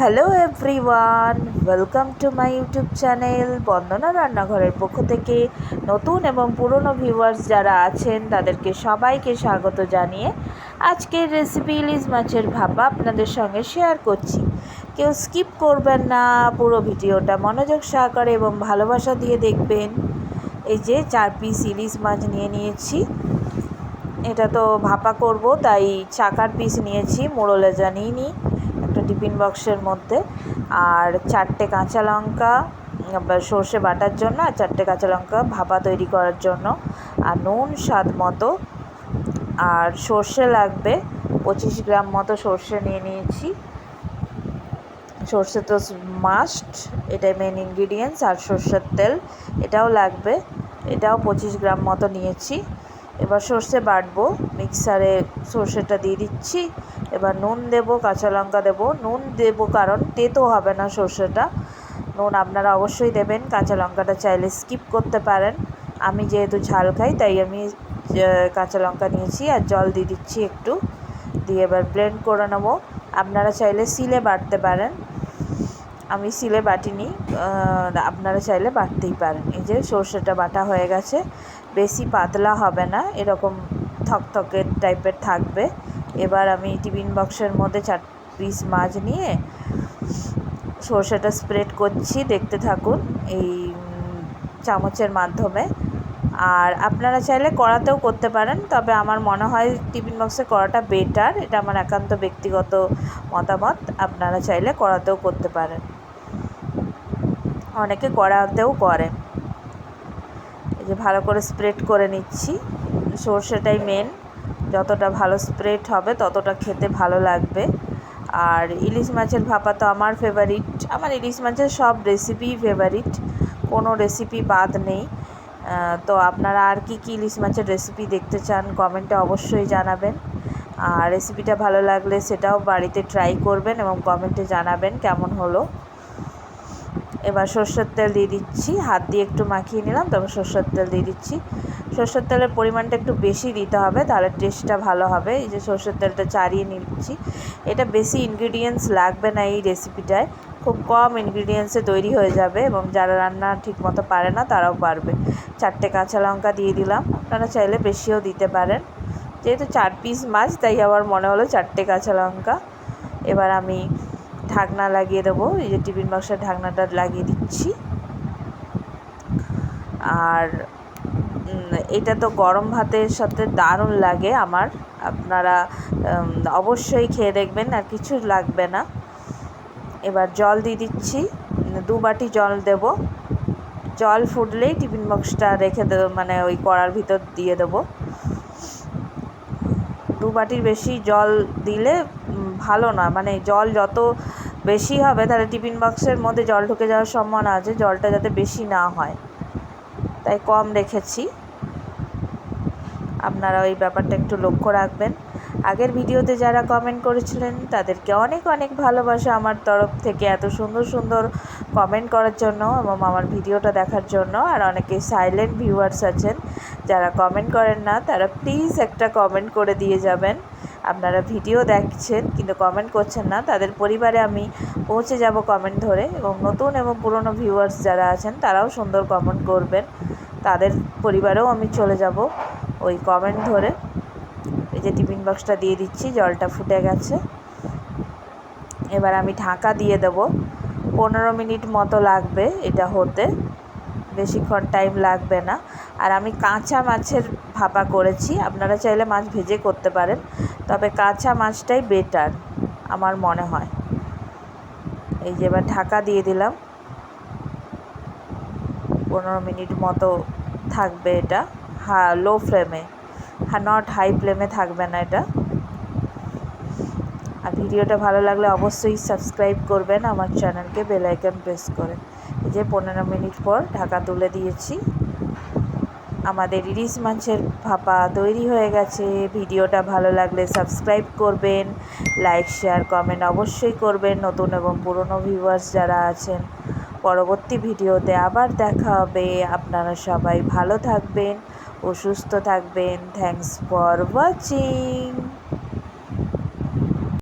Hello everyone welcome to my YouTube channel Bandana রান্নাঘরের পক্ষ থেকে। নতুন এবং পুরনো ভিউয়ার্স যারা আছেন, তাদেরকে সবাইকে স্বাগত জানিয়ে আজকের রেসিপি ইলিশ মাছের ভাপা আপনাদের সঙ্গে শেয়ার করছি। কেউ স্কিপ করবেন না, পুরো ভিডিওটা মনোযোগ সহকারে এবং ভালোবাসা দিয়ে দেখবেন। এই যে চার পিস ইলিশ মাছ নিয়ে নিয়েছি। এটা তো ভাপা করব, তাই চাকার পিস নিয়েছি, মোড়লে জানিয়ে নিই। টিফিন বক্সের মধ্যে। আর চারটে কাঁচা লঙ্কা সর্ষে বাটার জন্য, আর চারটে কাঁচা লঙ্কা ভাপা তৈরি করার জন্য। আর নুন স্বাদ মতো। আর সর্ষে লাগবে, পঁচিশ গ্রাম মতো সর্ষে নিয়ে নিয়েছি। সর্ষে তো মাস্ট এটাই মেন ইনগ্রিডিয়েন্টস আর সর্ষের তেল, এটাও লাগবে। এটাও পঁচিশ গ্রাম মতো নিয়েছি। এবার সর্ষে বাটবো, মিক্সারে সর্ষেটা দিয়ে দিচ্ছি। এবার নুন দেব, কাঁচা লঙ্কা দেবো। নুন দেব কারণ তেতো হবে না সর্ষেটা। নুন আপনারা অবশ্যই দেবেন, কাঁচা লঙ্কাটা চাইলে স্কিপ করতে পারেন। আমি যেহেতু ঝাল খাই, তাই আমি কাঁচা লঙ্কা নিয়েছি আর জল দিয়ে দিচ্ছি একটু। দিয়ে এবার ব্লেন্ড করে নেব। আপনারা চাইলে সিলে বাটতে পারেন। আমি সিলে বাটিনি আপনারা চাইলে বাটতেই পারেন। এই যে সর্ষেটা বাটা হয়ে গেছে। বেশি পাতলা হবে না, এরকম থকথকের টাইপের থাকবে। এবার আমি টিফিন বক্সের মধ্যে চার পিস মাছ নিয়ে সর্ষেটা স্প্রেড করছি, দেখতে থাকুন এই চামচের মাধ্যমে। আর আপনারা চাইলে কড়াতেও করতে পারেন, তবে আমার মনে হয় টিফিন বক্সে করাটা বেটার এটা আমার একান্ত ব্যক্তিগত মতামত, আপনারা চাইলে কড়াতেও করতে পারেন। অনেকে কড়াতেও করে। যে ভালো করে স্প্রেড করে নিচ্ছি। সর্ষেটাই মেন যতটা ভালো স্প্রেড হবে, ততটা খেতে ভালো লাগবে। আর ইলিশ মাছের ভাপা তো আমার ফেভারিট আমার ইলিশ মাছের সব রেসিপি ফেভারিট কোনো রেসিপি বাদ নেই। তো আপনারা আর কি কী ইলিশ মাছের রেসিপি দেখতে চান, কমেন্টে অবশ্যই জানাবেন। আর রেসিপিটা ভালো লাগলে সেটাও বাড়িতে ট্রাই করবেন এবং কমেন্টে জানাবেন কেমন হলো। এবার সর্ষের তেল দিয়ে দিচ্ছি। হাত দিয়ে একটু মাখিয়ে নিলাম, তারপর সর্ষের তেল দিয়ে দিচ্ছি। সর্ষের তেলের পরিমাণটা একটু বেশি দিতে হবে, তাহলে টেস্টটা ভালো হবে। এই যে সর্ষের তেলটা চারিয়ে নিচ্ছি। এটা বেশি ইনগ্রিডিয়েন্টস লাগবে না এই রেসিপিটায় খুব কম ইনগ্রিডিয়েন্টসে তৈরি হয়ে যাবে এবং যারা রান্না ঠিক মতো পারে না, তারাও পারবে। চারটে কাঁচা লঙ্কা দিয়ে দিলাম। আপনারা চাইলে বেশিও দিতে পারেন। যেহেতু চার পিস মাছ, তাই আমার মনে হলো চারটে কাঁচা লঙ্কা। এবার আমি ঢাকনা লাগিয়ে দেবো। এই যে টিফিন বক্সের ঢাকনাটা লাগিয়ে দিচ্ছি। আর এটা তো গরম ভাতের সাথে দারুণ লাগে আমার। আপনারা অবশ্যই খেয়ে দেখবেন, আর কিছু লাগবে না। এবার জল দিয়ে দিচ্ছি। দু বাটি জল দেব। জল ফুটলেই টিফিন বক্সটা রেখে দেবো মানে ওই কড়ার ভিতর দিয়ে দেবো। দু বাটির বেশি জল দিলে ভালো না। মানে জল যত বেশি হবে, তাহলে টিফিন বক্সের মধ্যে জল ঢুকে যাওয়ার সম্ভাবনা আছে, জলটা যাতে বেশি না হয়। তাই কম রেখেছি। আপনারা ওই ব্যাপারটা একটু লক্ষ্য রাখবেন। আগের ভিডিওতে যারা কমেন্ট করেছিলেন, তাদেরকে অনেক অনেক ভালোবাসা আমার তরফ থেকে এত সুন্দর সুন্দর কমেন্ট করার জন্য এবং আমার ভিডিওটা দেখার জন্য। আর অনেকে সাইলেন্ট ভিউয়ার্স আছেন, যারা কমেন্ট করেন না, তারা প্লিজ একটা কমেন্ট করে দিয়ে যাবেন। আপনারা ভিডিও দেখছেন কিন্তু কমেন্ট করছেন না, তাদের পরিবারে আমি পৌঁছে যাব কমেন্ট ধরে এবং নতুন এবং পুরনো ভিউয়ার্স যারা আছেন তারাও সুন্দর কমেন্ট করবেন। তাদের পরিবারেও আমি চলে যাব ওই কমেন্ট ধরে। এই যে টিফিন বক্সটা দিয়ে দিচ্ছি, জলটা ফুটে গেছে। এবার আমি ঢাকা দিয়ে দেব। পনেরো মিনিট মতো লাগবে এটা হতে। বেশিক্ষণ টাইম লাগবে না। আর আমি কাঁচা মাছের ভাপা করেছি, আপনারা চাইলে মাছ ভেজে করতে পারেন। তবে কাঁচা মাছটাই বেটার আমার মনে হয়। এই যে এবার ঢাকা দিয়ে দিলাম। পনেরো মিনিট মতো থাকবে এটা। হা লো ফ্লেমে হ্যাঁ নট হাই ফ্লেমে থাকবে না এটা। আর ভিডিওটা ভালো লাগলে অবশ্যই সাবস্ক্রাইব করবেন। আমার চ্যানেলকে বেলাইকন প্রেস করে। এই যে পনেরো মিনিট পর ঢাকা তুলে দিয়েছি। আমাদের ইলিশ মাছের ভাপা তৈরি হয়ে গেছে। ভিডিওটা ভালো লাগলে সাবস্ক্রাইব করবেন, লাইক, শেয়ার, কমেন্ট অবশ্যই করবেন। নতুন এবং পুরনো ভিউয়ার্স যারা আছেন, পরবর্তী ভিডিওতে আবার দেখা হবে। আপনারা সবাই ভালো থাকবেন ও সুস্থ থাকবেন। Thanks for watching